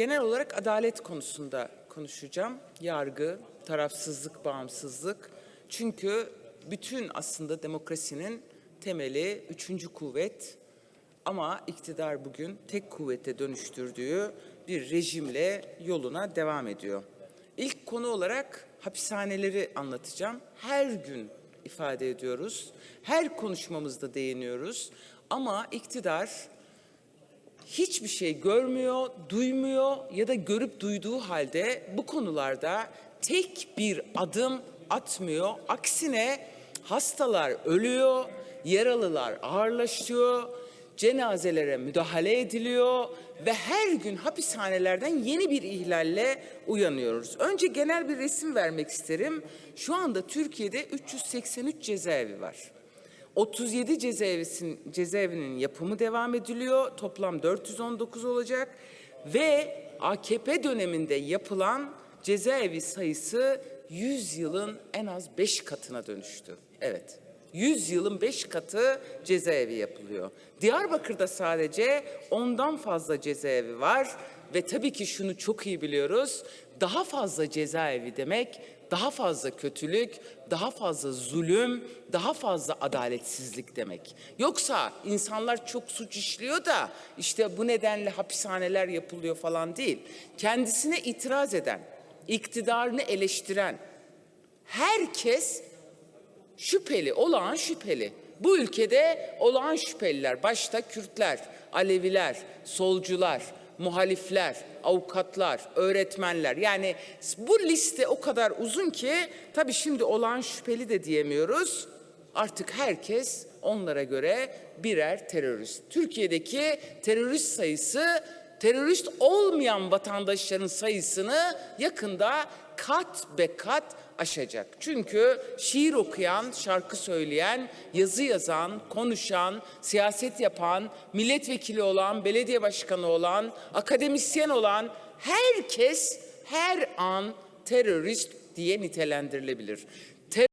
genel olarak adalet konusunda konuşacağım. Yargı, tarafsızlık, bağımsızlık. Çünkü bütün aslında demokrasinin temeli üçüncü kuvvet ama iktidar bugün tek kuvvete dönüştürdüğü bir rejimle yoluna devam ediyor. İlk konu olarak hapishaneleri anlatacağım. Her gün ifade ediyoruz. Her konuşmamızda değiniyoruz. Ama iktidar hiçbir şey görmüyor, duymuyor ya da görüp duyduğu halde bu konularda tek bir adım atmıyor. Aksine hastalar ölüyor, yaralılar ağırlaşıyor, cenazelere müdahale ediliyor ve her gün hapishanelerden yeni bir ihlalle uyanıyoruz. Önce genel bir resim vermek isterim. Şu anda Türkiye'de 383 cezaevi var. 37 cezaevisin, cezaevinin yapımı devam ediliyor. Toplam 419 olacak. Ve AKP döneminde yapılan cezaevi sayısı 100 yılın en az 5 katına dönüştü. Evet. 100 yılın 5 katı cezaevi yapılıyor. Diyarbakır'da sadece ondan fazla cezaevi var ve tabii ki şunu çok iyi biliyoruz. Daha fazla cezaevi demek daha fazla kötülük, daha fazla zulüm, daha fazla adaletsizlik demek. Yoksa insanlar çok suç işliyor da işte bu nedenle hapishaneler yapılıyor falan değil. Kendisine itiraz eden, iktidarını eleştiren herkes şüpheli, olağan şüpheli. Bu ülkede olağan şüpheliler, başta Kürtler, Aleviler, solcular, muhalifler, avukatlar, öğretmenler. Yani bu liste o kadar uzun ki tabii şimdi olağan şüpheli de diyemiyoruz. Artık herkes onlara göre birer terörist. Türkiye'deki terörist sayısı terörist olmayan vatandaşların sayısını yakında kat be kat aşacak. Çünkü şiir okuyan, şarkı söyleyen, yazı yazan, konuşan, siyaset yapan, milletvekili olan, belediye başkanı olan, akademisyen olan herkes her an terörist diye nitelendirilebilir.